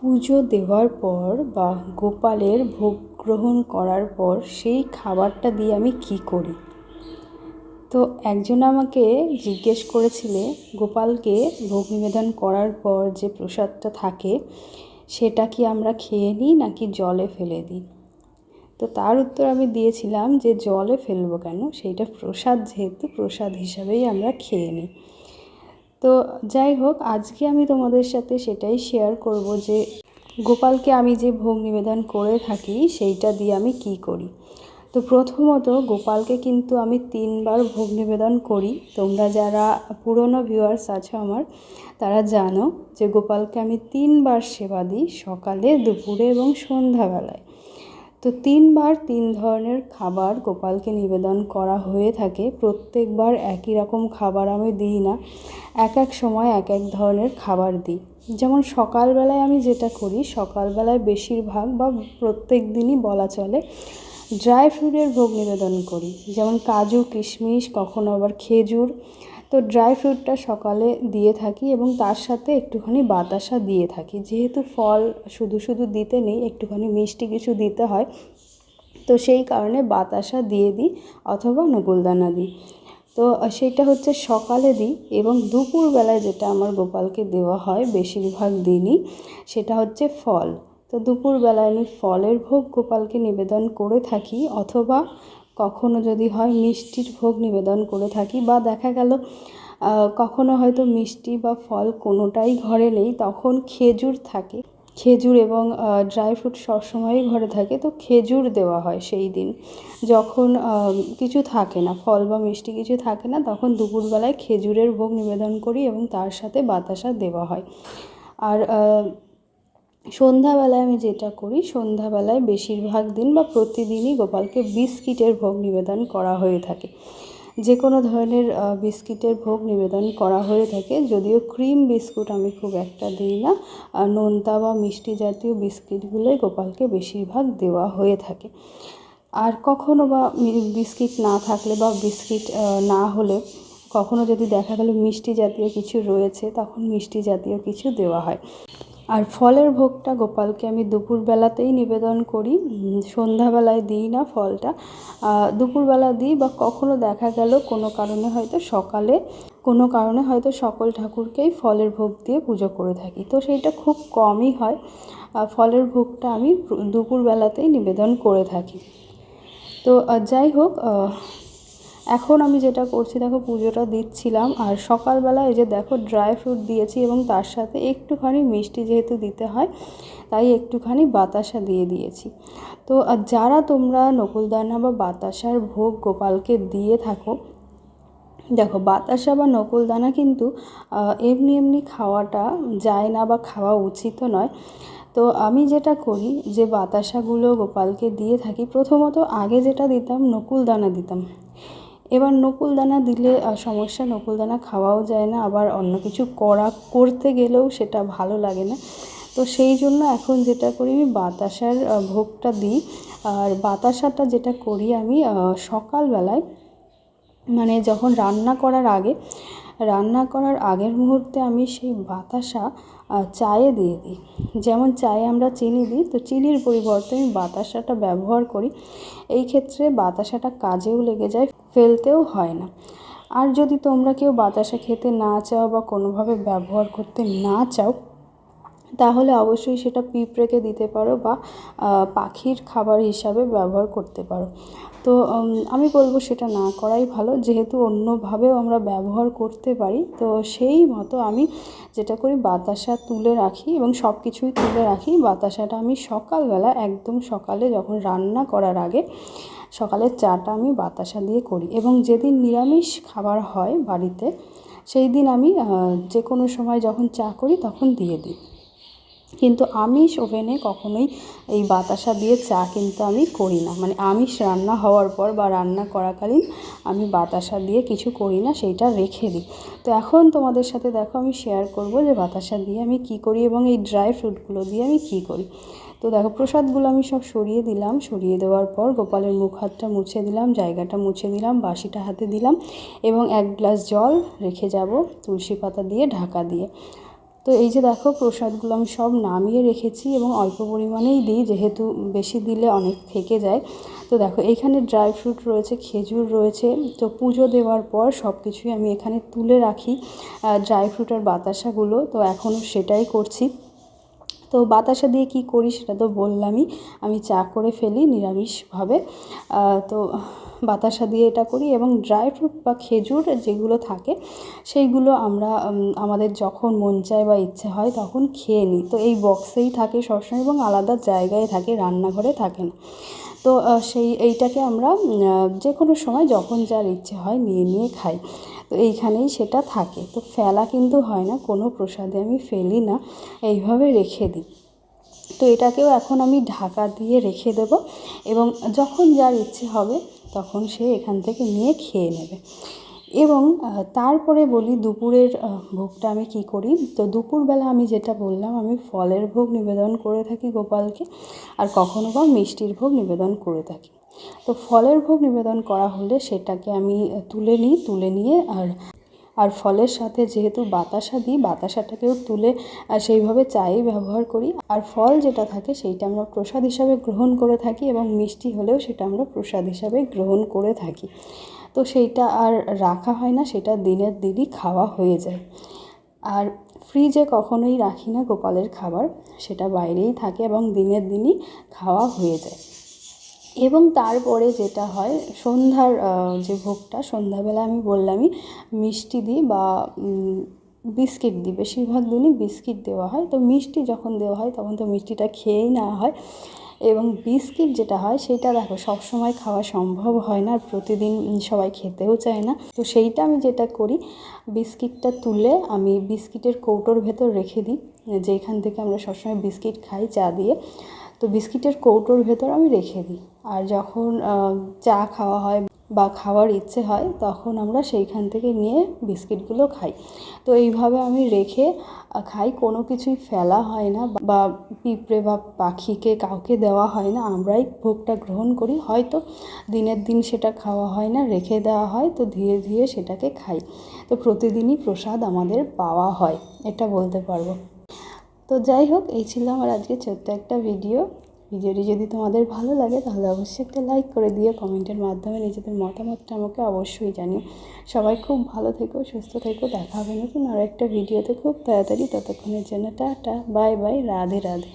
পুজো দেওয়ার পর বা গোপালের ভোগ গ্রহণ করার পর সেই খাবারটা দিয়ে আমি কী করি? তো একজন আমাকে জিজ্ঞেস করেছিলে, গোপালকে ভোগ নিবেদন করার পর যে প্রসাদটা থাকে, সেটা কি আমরা খেয়ে নিই নাকি জলে ফেলে দিই? তো তার উত্তর আমি দিয়েছিলাম যে, জলে ফেলব কেন? সেইটা প্রসাদ, যেহেতু প্রসাদ হিসাবেই আমরা খেয়ে নিই। তো যাই হোক, আজকে আমি তোমাদের সাথে সেটাই শেয়ার করব যে গোপালকে আমি যে ভোগ নিবেদন করে থাকি, সেইটা দিয়ে আমি কি করি। তো প্রথমত গোপালকে কিন্তু আমি তিনবার ভোগ নিবেদন করি। তোমরা যারা পুরনো ভিউয়ার্স আছো আমার, তারা জানো যে গোপালকে আমি তিনবার সেবা দিই সকালে, দুপুরে এবং সন্ধ্যাবেলায়। তো তিনবার তিন ধরনের খাবার গোপালকে নিবেদন করা হয়ে থাকে। প্রত্যেকবার একই রকম খাবার আমি দিই না। এক এক সময় এক এক ধরনের খাবার দিই। যেমন সকালবেলায় আমি যেটা করি, সকালবেলায় বেশিরভাগ বা প্রত্যেক দিনই বলা চলে ড্রাই ফ্রুটের ভোগ নিবেদন করি। যেমন কাজু, কিশমিশ, কখনো আবার খেজুর। তো ড্রাই ফ্রুটটা সকালে দিয়ে থাকি এবং তার সাথে একটুখানি বাতাসা দিয়ে থাকি। যেহেতু ফল শুধু শুধু দিতে নেই, একটুখানি মিষ্টি কিছু দিতে হয়, তো সেই কারণে বাতাসা দিয়ে দিই অথবা নকুলদানা দিই। তো সেটা হচ্ছে সকালে দিই এবং দুপুরবেলায় যেটা আমার গোপালকে দেওয়া হয়, বেশিরভাগ দিনই, সেটা হচ্ছে ফল। তো দুপুরবেলায় আমি ফলের ভোগ গোপালকে নিবেদন করে থাকি অথবা কখনো যদি হয় মিষ্টির ভোগ নিবেদন করে থাকি বা দেখা গেল কখনো হয়তো মিষ্টি বা ফল কোনোটাই ঘরে নেই, তখন খেজুর থাকে। খেজুর এবং ড্রাই ফ্রুট সবসময়ই ঘরে থাকে, তো খেজুর দেওয়া হয় সেই দিন। যখন কিছু থাকে না, ফল বা মিষ্টি কিছু থাকে না, তখন দুপুরবেলায় খেজুরের ভোগ নিবেদন করি এবং তার সাথে বাতাসা দেওয়া হয়। আর সন্ধ্যাবেলায় আমি যেটা করি, সন্ধ্যাবেলায় বেশিরভাগ দিন বা প্রতিদিনই গোপালকে বিস্কিটের ভোগ নিবেদন করা হয়ে থাকে। যে কোনো ধরনের বিস্কিটের ভোগ নিবেদন করা হয়ে থাকে, যদিও ক্রিম বিস্কুট আমি খুব একটা দিই না। নোনতা বা মিষ্টি জাতীয় বিস্কিটগুলোই গোপালকে বেশিরভাগ দেওয়া হয়ে থাকে। আর কখনো বা বিস্কিট না থাকলে বা বিস্কিট না হলে কখনো যদি দেখা গেল মিষ্টি জাতীয় কিছু রয়েছে, তখন মিষ্টি জাতীয় কিছু দেওয়া হয়। আর ফলের ভোগটা গোপালকে আমি দুপুরবেলাতেই নিবেদন করি। সন্ধ্যাবেলায় দিই না ফলটা। দুপুরবেলা দিই বা কখনো দেখা গেল কোনো কারণে হয়তো সকালে, কোনো কারণে হয়তো সকল ঠাকুরকেই ফলের ভোগ দিয়ে পুজো করে থাকি। তো সেইটা খুব কমই হয়। ফলের ভোগটা আমি দুপুরবেলাতেই নিবেদন করে থাকি। তো যাই হোক এখন আমি যেটা করছি, দেখো পুজোটা দিচ্ছিলাম, আর সকালবেলা এই যে দেখো ড্রাই ফ্রুট দিয়েছি এবং তার সাথে একটুখানি মিষ্টি যেহেতু দিতে হয়, তাই একটুখানি বাতাসা দিয়ে দিয়েছি। তো যারা তোমরা নকুলদানা বা বাতাসার ভোগ গোপালকে দিয়ে থাকো, দেখো বাতাসা বা নকুলদানা কিন্তু এমনি এমনি খাওয়াটা যায় না বা খাওয়া উচিত নয়। তো আমি যেটা করি যে বাতাসাগুলো গোপালকে দিয়ে থাকি, প্রথমত আগে যেটা দিতাম, নকুলদানা দিতাম। এবার নকুলদানা দিলে সমস্যা, নকুলদানা খাওয়াও যায় না। আবার অন্য কিছু করা, করতে গেলেও সেটা ভালো লাগে না। তো সেই জন্য এখন যেটা করি, আমি বাতাসার ভোগটা দিই। আর বাতাসাটা যেটা করি আমি সকালবেলায় মানে যখন রান্না করার আগে, রান্না করার আগের মুহূর্তে আমি সেই বাতাসা চায়ে দিয়ে দিই। যেমন চায়ে আমরা চিনি দিই, তো চিনির পরিবর্তে আমি বাতাসাটা ব্যবহার করি। এই ক্ষেত্রে বাতাসাটা কাজেও লেগে যায়। ফেলতেও হয় না। আর যদি তোমরা কেউ বাতাসা খেতে না চাও বা কোনোভাবে ব্যবহার করতে না চাও, তাহলে অবশ্যই সেটা পিঁপড়েকে দিতে পারো বা পাখির খাবার হিসাবে ব্যবহার করতে পারো। তো আমি বলব সেটা না করাই ভালো। যেহেতু অন্যভাবেও আমরা ব্যবহার করতে পারি, তো সেই মতো আমি যেটা করি বাতাসা তুলে রাখি এবং সব কিছুই তুলে রাখি। বাতাসাটা আমি সকালবেলা একদম সকালে যখন রান্না করার আগে সকালের চাটা আমি বাতাসা দিয়ে করি এবং যেদিন নিরামিষ খাবার হয় বাড়িতে, সেই দিন আমি যে কোনো সময় যখন চা করি তখন দিয়ে দিই। কিন্তু আমিষ ওভেনে কখনোই এই বাতাসা দিয়ে চা কিন্তু আমি করি না। মানে আমিষ রান্না হওয়ার পর বা রান্না করাকালীন আমি বাতাসা দিয়ে কিছু করি না, সেইটা রেখে দিই। তো এখন তোমাদের সাথে দেখো আমি শেয়ার করব যে বাতাসা দিয়ে আমি কি করি এবং এই ড্রাই ফ্রুটগুলো দিয়ে আমি কি করি। তো দেখো, প্রসাদগুলো আমি সব সরিয়ে দিলাম। সরিয়ে দেওয়ার পর গোপালের মুখ হাতটা মুছে দিলাম, জায়গাটা মুছে দিলাম, বাসিটা হাতে দিলাম এবং এক গ্লাস জল রেখে যাব তুলসী পাতা দিয়ে, ঢাকা দিয়ে। তো এই যে দেখো, প্রসাদগুলো আমি সব নামিয়ে রেখেছি এবং অল্প পরিমাণেই দিই, যেহেতু বেশি দিলে অনেক থেকে যায়। তো দেখো, এখানে ড্রাই ফ্রুট রয়েছে, খেজুর রয়েছে। তো পুজো দেওয়ার পর সব কিছুই আমি এখানে তুলে রাখি ড্রাই ফ্রুট আর বাতাসাগুলো। তো এখনও সেটাই করছি। তো বাতাসা দিয়ে কি করি সেটা তো বললামই। আমি চা করে ফেলি নিরামিষভাবে। তো বাতাসা দিয়ে এটা করি এবং ড্রাই ফ্রুট বা খেজুর যেগুলো থাকে, সেইগুলো আমরা আমাদের যখন মন চায় বা ইচ্ছে হয় তখন খেয়ে নিই। তো এই বক্সেই থাকে সবসময় এবং আলাদা জায়গায় থাকে, রান্নাঘরে থাকে না। তো সেই, এইটাকে আমরা যে কোনো সময় যখন যার ইচ্ছে হয় নিয়ে নিয়ে খাই। তো এইখানেই সেটা থাকে। তো ফেলা কিন্তু হয় না, কোনো প্রসাদে আমি ফেলি না, এইভাবে রেখে দিই। তো এটাকেও এখন আমি ঢাকা দিয়ে রেখে দেব এবং যখন যার ইচ্ছে হবে তখন সে এখান থেকে নিয়ে খেয়ে নেবে। এবং তারপরে বলি দুপুরের ভোগটা আমি কী করি? তো দুপুরবেলা আমি যেটা বললাম, আমি ফলের ভোগ নিবেদন করে থাকি গোপালকে, আর কখনো বা মিষ্টির ভোগ নিবেদন করে থাকি। তো ফলের ভোগ নিবেদন করা হলে সেটাকে আমি তুলে নিই, তুলে নিয়ে আর আর ফলের সাথে যেহেতু বাতাসা দিই, বাতাসাটাকেও তুলে সেইভাবে চায়ে ব্যবহার করি। আর ফল যেটা থাকে সেইটা আমরা প্রসাদ হিসাবে গ্রহণ করে থাকি এবং মিষ্টি হলেও সেটা আমরা প্রসাদ হিসাবে গ্রহণ করে থাকি। তো সেইটা আর রাখা হয় না, সেটা দিনের দিনই খাওয়া হয়ে যায়। আর ফ্রিজে কখনোই রাখি না গোপালের খাবার, সেটা বাইরেই থাকে এবং দিনের দিনই খাওয়া হয়ে যায়। এবং তারপরে যেটা হয়, সন্ধ্যার যে ভোগটা, সন্ধ্যাবেলা আমি বললামই, মিষ্টি দিই বা বিস্কিট দিই। বেশিরভাগ দিনই বিস্কিট দেওয়া হয়। তো মিষ্টি যখন দেওয়া হয়, তখন তো মিষ্টিটা খেয়েই নেওয়া হয়। এবং বিস্কিট যেটা হয়, সেটা দেখো, সবসময় খাওয়া সম্ভব হয় না, আর প্রতিদিন সবাই খেতেও চায় না। তো সেইটা আমি যেটা করি, বিস্কিটটা তুলে আমি বিস্কিটের কৌটোর ভেতর রেখে দিই। যেখান থেকে আমরা সবসময় বিস্কিট খাই, চা দিয়ে। তো বিস্কিটের কৌটোর ভেতর আমি রেখে দিই। আর যখন চা খাওয়া হয় বা খাওয়ার ইচ্ছে হয়, তখন আমরা সেইখান থেকে নিয়ে বিস্কিটগুলো খাই। তো এইভাবে আমি রেখে খাই। কোনো কিছুই ফেলা হয় না বা পিঁপড়ে বা পাখিকে কাউকে দেওয়া হয় না। আমরাই ভোগটা গ্রহণ করি। হয়তো দিনের দিন সেটা খাওয়া হয় না, রেখে দেওয়া হয়, তো ধীরে ধীরে সেটাকে খাই। তো প্রতিদিনই প্রসাদ আমাদের পাওয়া হয়, এটা বলতে পারব। তো যাই হোক এই ছিল আমার আজকে ছোট্ট একটা ভিডিও ভিডিওটি যদি তোমাদের ভালো লাগে, তাহলে অবশ্যই একটা লাইক করে দিও। কমেন্টের মাধ্যমে নিজেদের মতামতটা আমাকে অবশ্যই জানিও। সবাই খুব ভালো থেকো, সুস্থ থেকো। দেখা হবে নতুন আর একটা ভিডিওতে খুব তাড়াতাড়ি। ততক্ষণের জন্য tata bye bye Radhe Radhe.